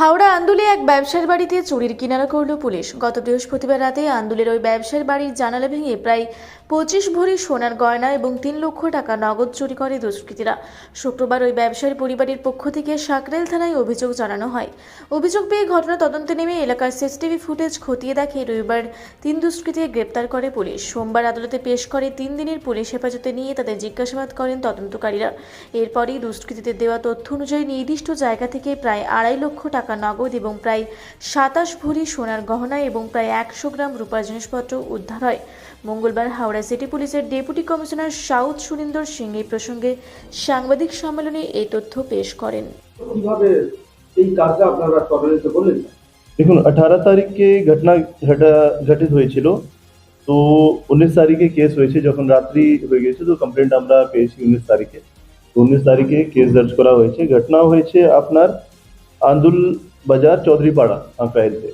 হাওড়া আন্দুলে এক ব্যবসার বাড়িতে চুরির কিনারা করল পুলিশ। গত বৃহস্পতিবার রাতে আন্দুলের ওই ব্যবসার বাড়ির জানালা ভেঙে প্রায় পঁচিশ ভরি সোনার গয়না এবং তিন লক্ষ টাকা নগদ চুরি করে দুষ্কৃতীরা। শুক্রবার ওই ব্যবসায়ী পরিবারের পক্ষ থেকে সাকরেল থানায় অভিযোগ জানানো হয়। অভিযোগ পেয়ে ঘটনা তদন্তে নেমে এলাকার সিসিটিভি ফুটেজ খতিয়ে দেখে রবিবার তিন দুষ্কৃতীকে গ্রেপ্তার করে পুলিশ। সোমবার আদালতে পেশ করে তিন দিনের পুলিশ হেফাজতে নিয়ে তাদের জিজ্ঞাসাবাদ করেন তদন্তকারীরা। এরপরই দুষ্কৃতীদের দেওয়া তথ্য অনুযায়ী নির্দিষ্ট জায়গা থেকে প্রায় আড়াই লক্ষ টাকা নগদ এবং প্রায় সাতাশ ভরি সোনার গহনা এবং প্রায় একশো গ্রাম রূপার জিনিসপত্র উদ্ধার হয়। মঙ্গলবার হাওড়া সিটি পুলিশের deputy commissioner south Surinder Singh এই প্রসঙ্গে সাংবাদিক সম্মেলনে এই তথ্য পেশ করেন। কীভাবে এই কাজটা আপনারা তদারকি করলেন? দেখুন আঠারো তারিখে ঘটনা ঘটা ঘটিত হয়েছিল। তো উনিশ তারিখে কেস হয়েছে যখন রাত্রি হয়ে গেছে তো কমপ্লেন্ট আমরা পেয়েছি উনিশ তারিখে। তো উনিশ তারিখে কেস দর্জ করা হয়েছে। ঘটনা হয়েছে আপনার আন্দুল বাজার চৌধুরীপাড়া আঁকাইলতে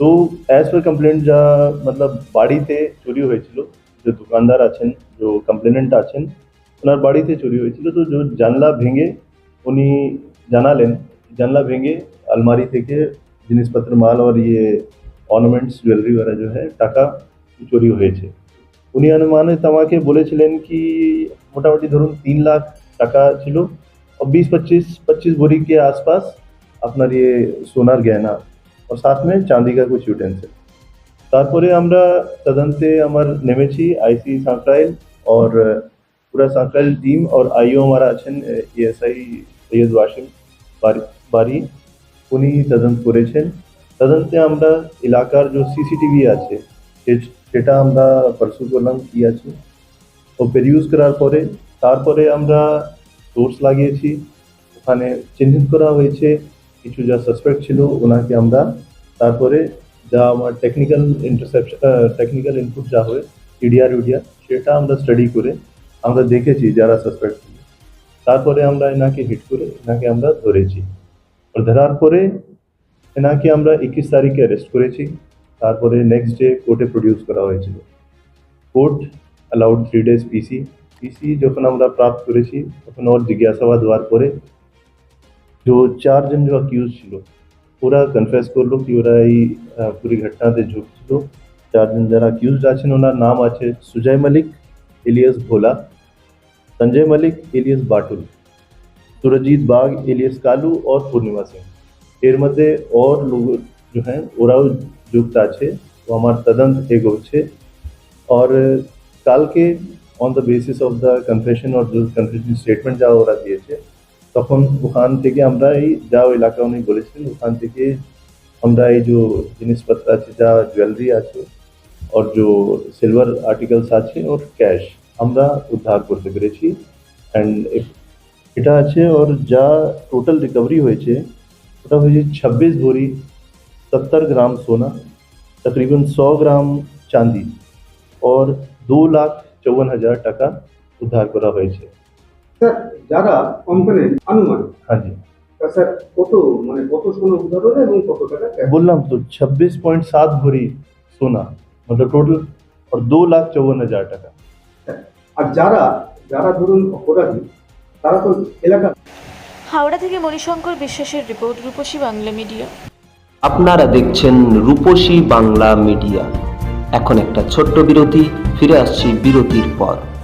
তো অ্যাজ পার কমপ্লেন্ট যা মতলব বাড়িতে চুরি হয়েছিল যে দোকানদার আছেন যে কমপ্লেনেন্ট আছেন ওনার বাড়িতে চুরি হয়েছিল তো যে জানলা ভেঙে উনি জানালেন জানলা ভেঙে আলমারি থেকে জিনিসপত্র মাল और ये ऑर्नामेंट्स ज्वेलरी वगैरह जो है টাকা চুরি হয়েছে উনি অনুমানে আমাকে বলেছিলেন কি মোটামুটি ধরুন তিন লাখ টাকা ছিল और बीस पच्चीस पच्चीस बोरी के आसपास আপনার ये সোনার গয়না और साथ में चांदी का कुछ यूटेंसिल তারপরে আমরা তদন্তে আমার নেমেছি আইসি সাঁকরাইল और पूरा সাঁকরাইল টিম और আইও हमारा আছেন এএসআই সৈয়দ ওয়াসিম বারি- বারি উনি তদন্ত করেছেন তদন্তে আমরা এলাকার যে সিসিটিভি আছে সে- সেটা আমরা পার্সু করলাম কি আছে ও পেরিউজ করার পরে তারপরে আমরা সোর্স লাগিয়েছি ওখানে চিহ্নিত করা হয়েছে কিছু যা সাসপেক্ট ছিল ওনাকে আমরা তারপরে যা আমার টেকনিক্যাল ইন্টারসেপশন টেকনিক্যাল ইনপুট যা হয় ইডিআর ইউডিআর সেটা আমরা স্টাডি করে আমরা দেখেছি যারা সাসপেক্ট ছিল তারপরে আমরা এনাকে হিট করে এনাকে আমরা ধরেছি আর ধরার পরে এনাকে আমরা একুশ তারিখে অ্যারেস্ট করেছি তারপরে নেক্সট ডে কোর্টে প্রডিউস করা হয়েছিল court allowed three days PC PC যখন আমরা প্রাপ্ত করেছি তখন ওর জিজ্ঞাসাবাদ হওয়ার পরে जो চারজন जो অ্যাকিউজ ছিল ওরা কনফেস করলো কি ওরা এই আহ, পুরি ঘটনাতে যুক্ত ছিল চারজন যারা অ্যাকিউজড আছেন ওনার নাম আছে Sujoy Malik alias Bhola Sanjay Malik alias Batul Surajit Bag alias Kalu और পূর্ণিমা সিং এর মধ্যে और लोग जो हैं ওরাও যুক্ত আছে তো আমার তদন্ত এগোচ্ছে और কালকে on the basis of the confession or confession statement যা ওরা দিয়েছে তখন ওখান থেকে আমরা এই যা এলাকা উনি বলেছিলেন ওখান থেকে আমরা এই যে জিনিসপত্র আছে যা জুয়েলারি আছে और जो সিলভার আর্টিকেলস আছে ওর ক্যাশ আমরা উদ্ধার করতে পেরেছি অ্যান্ড এটা আছে ওর যা টোটাল রিকভারি হয়েছে ওটা হয়েছে ছাব্বিশ ভরি सत्तर ग्राम सोना तकरीबन सौ ग्राम चांदी और दो लाख चौवन हजार টাকা উদ্ধার করা হয়েছে স্যার যারা কোম্পানির আনুমান হ্যাঁ জি স্যার কত মানে কত সোনা উদ্ধার এবং কত টাকা বললাম তো ছাব্বিশ পয়েন্ট সাত ভরি সোনা মানে টোটাল আর দু লাখ চৌবন্ন হাজার টাকা। হ্যাঁ, আর যারা যারা ধরুন অপরাধী তারা তো এলাকা হাওড়া থেকে মণিশঙ্কর বিশ্বাসের রিপোর্ট রূপসী বাংলা মিডিয়া। আপনারা দেখছেন রূপসী বাংলা মিডিয়া। এখন একটা ছোট্ট বিরতি ফিরে আসছি বিরতির পর।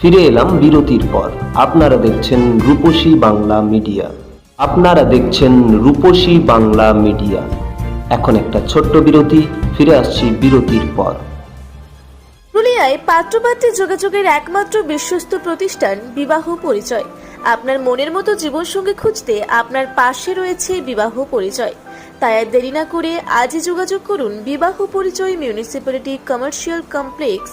ফিরে এলাম বিরতির পর। আপনারা দেখছেন রূপসী বাংলা মিডিয়া। আপনারা দেখছেন রূপসী বাংলা মিডিয়া। এখন একটা ছোট্ট বিরতি, ফিরে আসছি বিরতির পর। পুরুলিয়ায় পাত্রপাত্রী যোগাযোগের একমাত্র বিশ্বস্ত প্রতিষ্ঠান বিবাহ পরিচয়। আপনার মনের মতো জীবনসঙ্গী খুঁজতে আপনার পাশে রয়েছে বিবাহ পরিচয়। তাই আর দেরি না করে আজই যোগাযোগ করুন বিবাহ পরিচয় municipality commercial complex